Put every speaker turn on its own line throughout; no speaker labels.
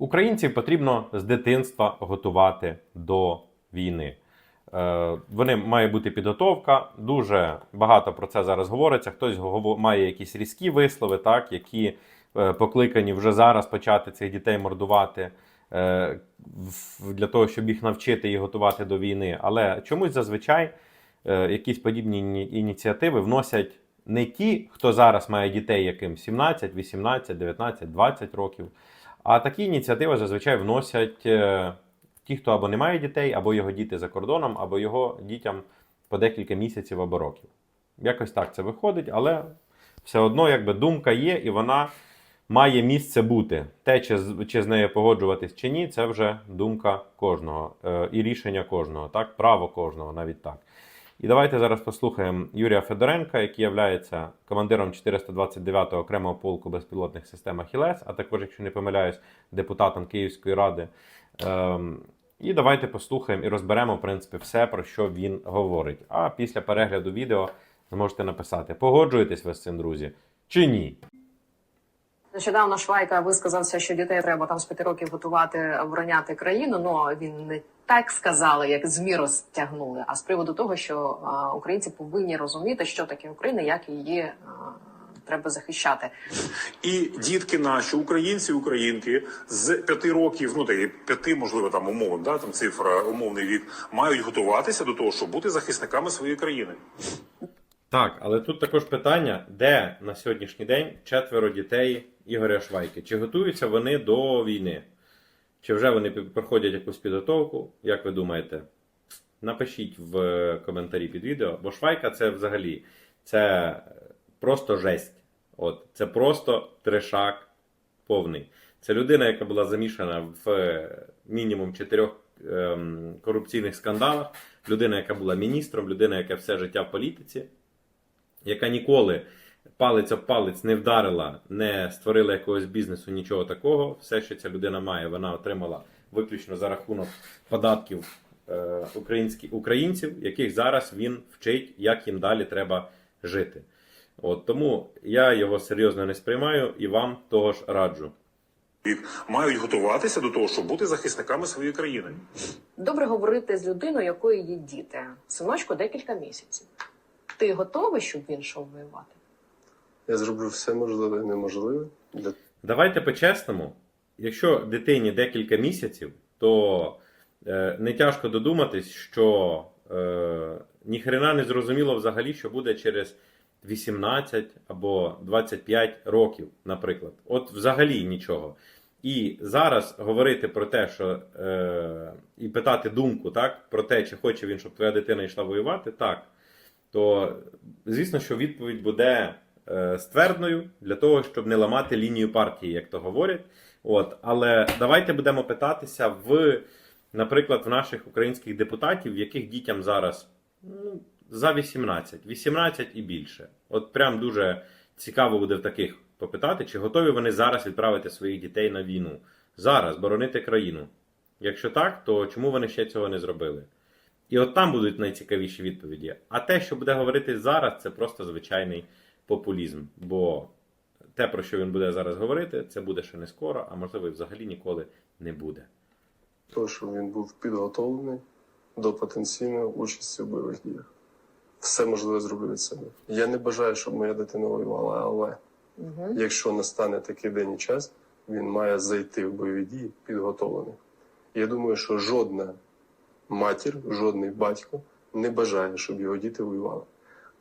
Українців потрібно з дитинства готувати до війни. Е, Вони має бути підготовка. Дуже багато про це зараз говориться. Хтось має якісь різкі вислови, так, які е, покликані вже зараз почати цих дітей мордувати е, для того, щоб їх навчити і готувати до війни. Але чомусь зазвичай якісь подібні ініціативи вносять не ті, хто зараз має дітей, яким 17, 18, 19, 20 років. А такі ініціативи зазвичай вносять е, ті, хто або не має дітей, або його діти за кордоном, або його дітям по декілька місяців або років. Якось так це виходить, але все одно якби думка є, і вона має місце бути. Те, чи з, чи з нею погоджуватись чи ні, це вже думка кожного е, і рішення кожного, так, право кожного, навіть так. І давайте зараз послухаємо Юрія Федоренка, який є командиром 429-го окремого полку безпілотних систем Ахілес, а також, якщо не помиляюсь, депутатом Київської ради. Ем, і давайте послухаємо і розберемо, в принципі, все, про що він говорить. А після перегляду відео зможете написати, погоджуєтесь ви з цим, друзі, чи ні.
Нещодавно Швайка висказався, що дітей треба там з п'яти років готувати обороняти країну. Ну він не так сказали, як ЗМІ розтягнули, а з приводу того, що а, українці повинні розуміти, що таке Україна, як її а, треба захищати.
І дітки наші, українці, українки з п'яти років, ну та п'яти, можливо, там умовно, да, там цифра, умовний вік, мають готуватися до того, щоб бути захисниками своєї країни.
Так, але тут також питання, де на сьогоднішній день четверо дітей Ігоря Швайки? Чи готуються вони до війни? Чи вже вони проходять якусь підготовку? Як ви думаєте? Напишіть в коментарі під відео, бо Швайка це взагалі це просто жесть. От, це просто трешак повний. Це людина, яка була замішана в е, мінімум чотирьох ем, корупційних скандалах, людина, яка була міністром, людина, яка все життя в політиці яка ніколи палець об палець не вдарила, не створила якогось бізнесу, нічого такого. Все, що ця людина має, вона отримала виключно за рахунок податків е, українців, яких зараз він вчить, як їм далі треба жити. От тому я його серйозно не сприймаю і вам того ж раджу.
Мають готуватися до того, щоб бути захисниками своєї країни.
Добре говорити з людиною, якої є діти. Синочку декілька місяців. Ти готовий, щоб він йшов воювати?
Я зроблю все можливе і неможливе для
Давайте по-чесному, якщо дитині декілька місяців, то е, не тяжко додуматись, що е, ніхрена не зрозуміло взагалі, що буде через 18 або 25 років, наприклад. От взагалі нічого. І зараз говорити про те, що е, і питати думку так, про те, чи хоче він, щоб твоя дитина йшла воювати, так. То звісно, що відповідь буде е, ствердною для того, щоб не ламати лінію партії, як то говорять. От, але давайте будемо питатися в, наприклад, в наших українських депутатів, яких дітям зараз ну, за 18, 18 і більше. От прям дуже цікаво буде в таких попитати, чи готові вони зараз відправити своїх дітей на війну. Зараз боронити країну. Якщо так, то чому вони ще цього не зробили? І от там будуть найцікавіші відповіді. А те, що буде говорити зараз, це просто звичайний популізм. Бо те, про що він буде зараз говорити, це буде ще не скоро, а можливо і взагалі ніколи не буде.
того, щоб він був підготовлений до потенційної участі в бойових діях. Все можливе зроблю від себе. Я не бажаю, щоб моя дитина воювала, але
Угу.
якщо настане такий день і час, він має зайти в бойові дії підготовлений. Я думаю, що жодна матір, жодний батько не бажає, щоб його діти воювали.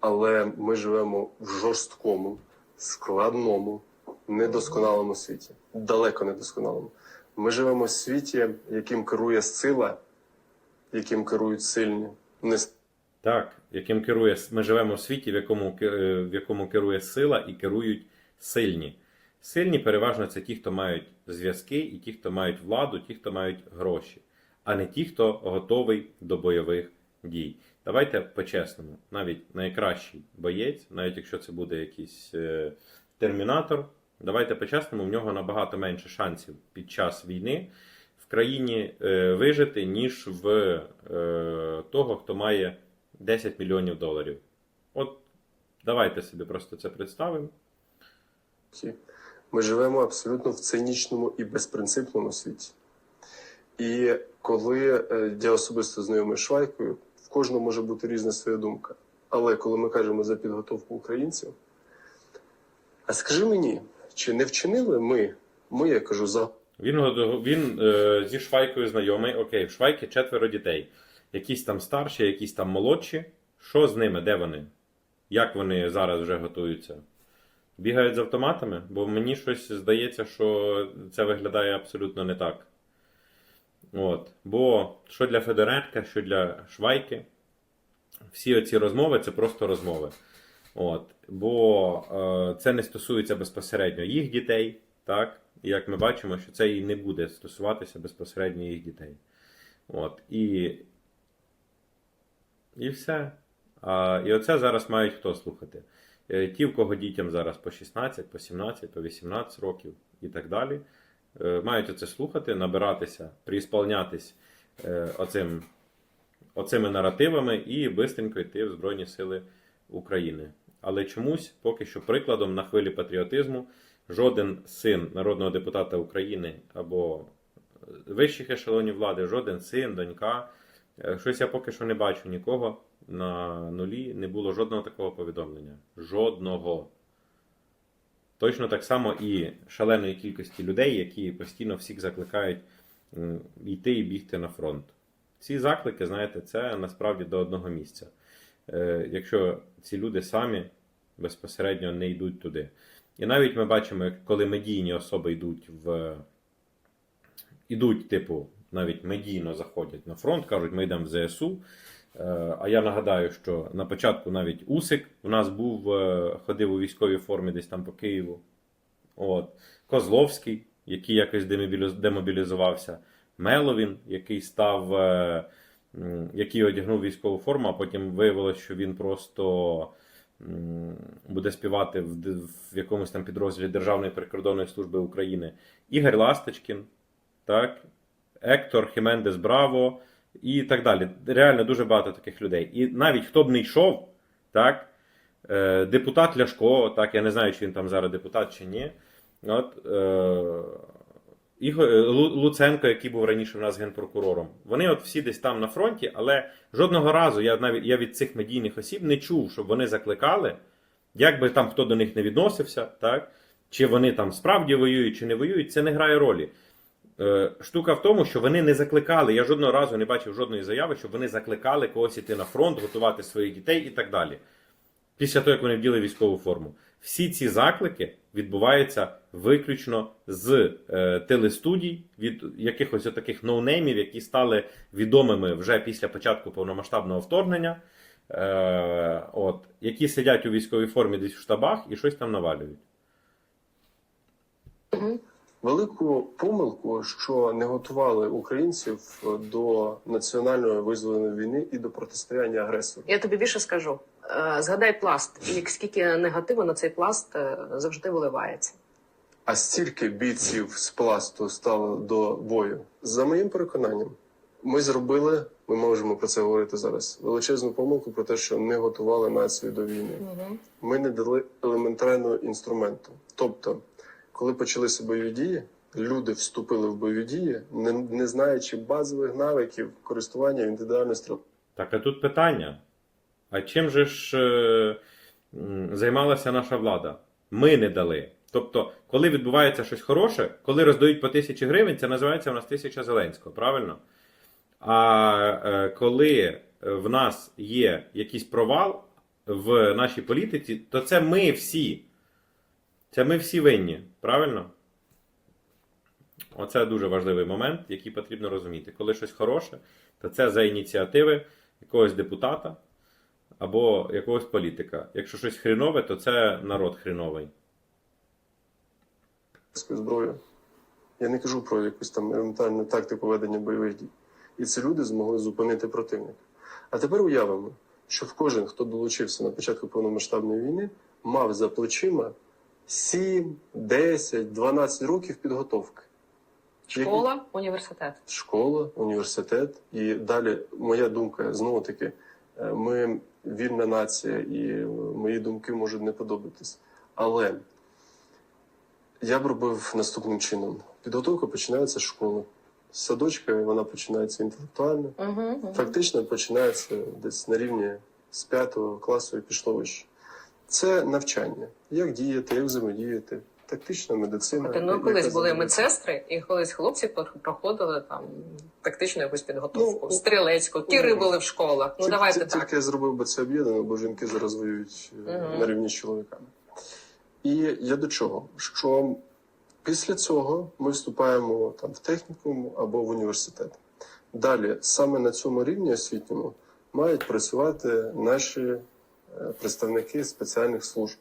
Але ми живемо в жорсткому, складному, недосконалому світі, далеко недосконалому. Ми живемо в світі, яким керує сила, яким керують сильні. Не
Так, яким керує ми живемо в світі, в якому, е, в якому керує сила і керують сильні. Сильні переважно це ті, хто мають зв'язки, і ті, хто мають владу, ті, хто мають гроші, а не ті, хто готовий до бойових дій. Давайте по-чесному, навіть найкращий боєць, навіть якщо це буде якийсь е, термінатор, давайте по-чесному, в нього набагато менше шансів під час війни в країні е, вижити, ніж в е, того, хто має 10 мільйонів доларів. От давайте собі просто це представимо.
Ми живемо абсолютно в цинічному і безпринципному світі. І коли е, я особисто знайомий з Швайкою, в кожного може бути різна своя думка. Але коли ми кажемо за підготовку українців, а скажи мені, чи не вчинили ми, ми, я кажу, за
Він, він е, зі Швайкою знайомий. Окей, в Швайки четверо дітей. Якісь там старші, якісь там молодші. Що з ними? Де вони? Як вони зараз вже готуються? Бігають з автоматами? Бо мені щось здається, що це виглядає абсолютно не так. От. Бо що для Федоренка, що для Швайки, всі оці розмови це просто розмови. От. Бо е, це не стосується безпосередньо їх дітей, так? І як ми бачимо, що це і не буде стосуватися безпосередньо їх дітей. От. І, і все. А, і оце зараз мають хто слухати? Е, Ті, в кого дітям зараз по 16, по 17, по 18 років і так далі, мають оце слухати, набиратися, приісполнятись е, оцим, оцими наративами і бистренько йти в Збройні Сили України. Але чомусь, поки що, прикладом на хвилі патріотизму, жоден син народного депутата України або вищих ешелонів влади, жоден син, донька. е, Щось я поки що не бачу нікого на нулі, не було жодного такого повідомлення. Жодного. Точно так само і шаленої кількості людей, які постійно всіх закликають йти і бігти на фронт. Ці заклики, знаєте, це насправді до одного місця. Е, якщо ці люди самі безпосередньо не йдуть туди. І навіть ми бачимо, коли медійні особи йдуть в. Ідуть, типу, навіть медійно заходять на фронт, кажуть, ми йдемо в ЗСУ. Е, А я нагадаю, що на початку навіть Усик у нас був, е, ходив у військовій формі десь там по Києву. От. Козловський, який якось демобілізувався. Меловін, який став, е, який одягнув військову форму, а потім виявилось, що він просто буде співати в, якомусь там підрозділі Державної прикордонної служби України. Ігор Ласточкін, так, Ектор, Хімендес Браво і так далі. Реально дуже багато таких людей. І навіть хто б не йшов, так, е, депутат Ляшко, так, я не знаю, чи він там зараз депутат чи ні. От, е, е, Луценко, який був раніше в нас генпрокурором, вони от всі десь там на фронті, але жодного разу я навіть я від цих медійних осіб не чув, щоб вони закликали, як би там хто до них не відносився, так, чи вони там справді воюють, чи не воюють, це не грає ролі. Е, Штука в тому, що вони не закликали. Я жодного разу не бачив жодної заяви, щоб вони закликали когось іти на фронт, готувати своїх дітей і так далі. Після того, як вони вділи військову форму. Всі ці заклики відбуваються виключно з е, телестудій від якихось таких ноунеймів, які стали відомими вже після початку повномасштабного вторгнення, е, от, які сидять у військовій формі десь в штабах і щось там навалюють.
Велику помилку, що не готували українців до національної визвольної війни і до протистояння агресору.
Я тобі більше скажу. Е, Згадай пласт, і скільки негативу на цей пласт е, завжди виливається.
А стільки бійців з пласту стало до бою. За моїм переконанням, ми зробили, ми можемо про це говорити зараз, величезну помилку про те, що не готували націю до війни. Ми не дали елементарного інструменту. Тобто, коли почалися бойові дії, люди вступили в бойові дії, не, не знаючи базових навиків користування індивідуальною стрілкою.
Так, а тут питання. А чим же ж е, займалася наша влада? Ми не дали. Тобто, коли відбувається щось хороше, коли роздають по тисячі гривень, це називається у нас тисяча Зеленського, правильно? А е, коли в нас є якийсь провал в нашій політиці, то це ми всі. Це ми всі винні, правильно? Оце дуже важливий момент, який потрібно розуміти. Коли щось хороше, то це за ініціативи якогось депутата або якогось політика. Якщо щось хрінове, то це народ хріновий.
зброю. Я не кажу про якусь там елементарну тактику ведення бойових дій. І ці люди змогли зупинити противника. А тепер уявимо, що в кожен, хто долучився на початку повномасштабної війни, мав за плечима 7, 10, 12 років підготовки.
Школа, університет.
школа, університет. І далі моя думка знову таки, е, ми вільна нація, і мої думки можуть не подобатись. Але Я б робив наступним чином. Підготовка починається з школи. З садочка вона починається інтелектуально.
Угу,
Фактично починається десь на рівні з п'ятого класу і пішло вище. Це навчання. Як діяти, як взаємодіяти, тактична медицина.
Ну, колись були медсестри, і колись хлопці пр- проходили там тактичну якусь підготовку,
Ну,
стрілецьку, тіри
ну,
були в школах. Ну
Ті-
давайте
ті-
так.
Тільки я зробив би це об'єднано, бо жінки зараз воюють
Мгм.
на рівні з чоловіками. І я до чого? Що після цього ми вступаємо там в технікум або в університет. Далі, саме на цьому рівні освітньому, мають працювати наші представники спеціальних служб.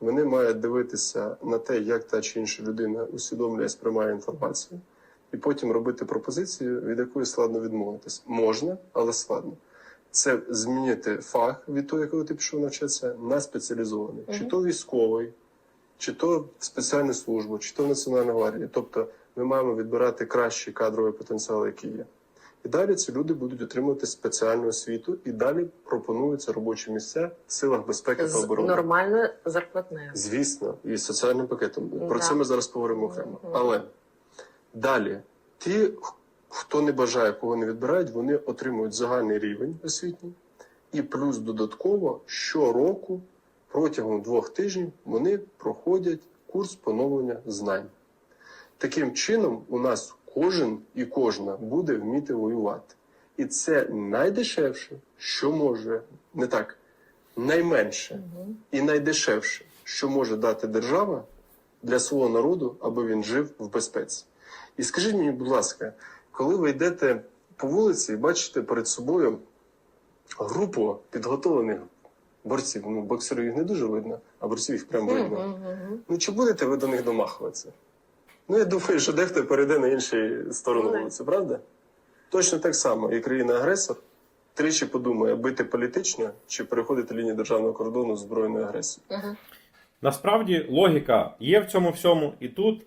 Вони мають дивитися на те, як та чи інша людина усвідомлює, сприймає інформацію, і потім робити пропозицію, від якої складно відмовитись. Можна, але складно. Це змінити фах від того, якого ти пішов навчатися, на спеціалізований. Чи то військовий, чи то спеціальну службу, чи то в Національну гвардію. Тобто ми маємо відбирати кращий кадровий потенціал, який є. І далі ці люди будуть отримувати спеціальну освіту, і далі пропонуються робочі місця в силах безпеки та
З
оборони.
нормальною зарплатнею.
Звісно, і соціальним пакетом. Про
Да.
це ми зараз поговоримо окремо.
Мгм.
Але далі, ті, хто не бажає, кого не відбирають, вони отримують загальний рівень освітній, і плюс додатково щороку протягом двох тижнів вони проходять курс поновлення знань. Таким чином, у нас кожен і кожна буде вміти воювати. І це найдешевше, що може не так, найменше і найдешевше, що може дати держава для свого народу, аби він жив в безпеці. І скажіть мені, будь ласка, коли ви йдете по вулиці і бачите перед собою групу підготовлених борців, ну боксерів їх не дуже видно, а борців їх прям видно. Ну чи будете ви до них домахуватися? Ну, я думаю, що дехто перейде на іншу сторону
Ну,
вулиці, правда? Точно так само, і країна-агресор тричі подумає, бити політично чи переходити лінію державного кордону з збройною агресією.
Насправді логіка є в цьому всьому, і тут,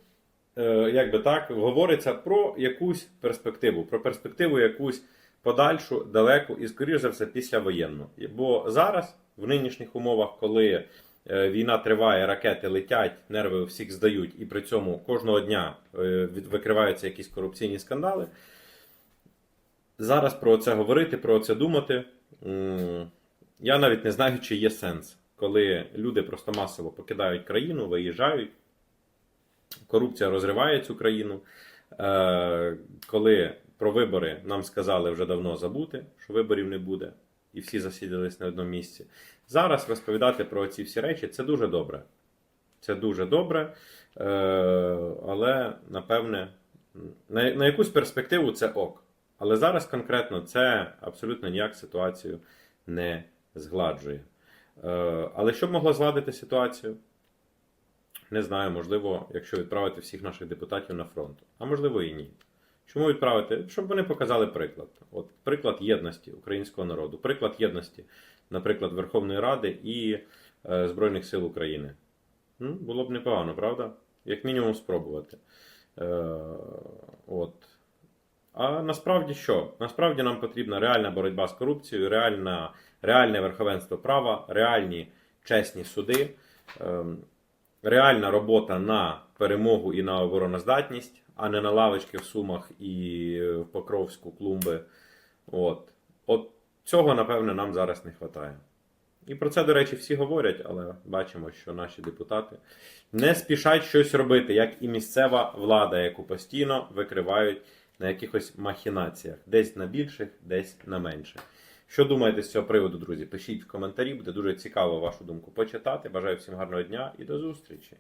е, як би так, говориться про якусь перспективу, про перспективу якусь подальшу, далеку і, скоріш за все, післявоєнну. Бо зараз, в нинішніх умовах, коли війна триває, ракети летять, нерви всіх здають, і при цьому кожного дня е, викриваються якісь корупційні скандали. Зараз про це говорити, про це думати. Я навіть не знаю, чи є сенс, коли люди просто масово покидають країну, виїжджають, корупція розриває цю країну. Е, Коли про вибори нам сказали вже давно забути, що виборів не буде, і всі засідались на одному місці. Зараз розповідати про ці всі речі це дуже добре. Це дуже добре, е, але напевне, на, на якусь перспективу це ок. Але зараз конкретно це абсолютно ніяк ситуацію не згладжує. Е, Але що б могло згладити ситуацію? Не знаю, можливо, якщо відправити всіх наших депутатів на фронт. А можливо і ні. Чому відправити? Щоб вони показали приклад. От приклад єдності українського народу, приклад єдності, наприклад, Верховної Ради і е, Збройних сил України. Ну, було б непогано, правда? Як мінімум спробувати. Е, от. А насправді що? Насправді нам потрібна реальна боротьба з корупцією, реальна, реальне верховенство права, реальні чесні суди, ем, реальна робота на перемогу і на обороноздатність, а не на лавочки в Сумах і в Покровську клумби. От. От цього, напевне, нам зараз не вистачає. І про це, до речі, всі говорять, але бачимо, що наші депутати не спішать щось робити, як і місцева влада, яку постійно викривають на якихось махінаціях, десь на більших, десь на менших. Що думаєте з цього приводу, друзі? Пишіть в коментарі, буде дуже цікаво вашу думку почитати. Бажаю всім гарного дня і до зустрічі!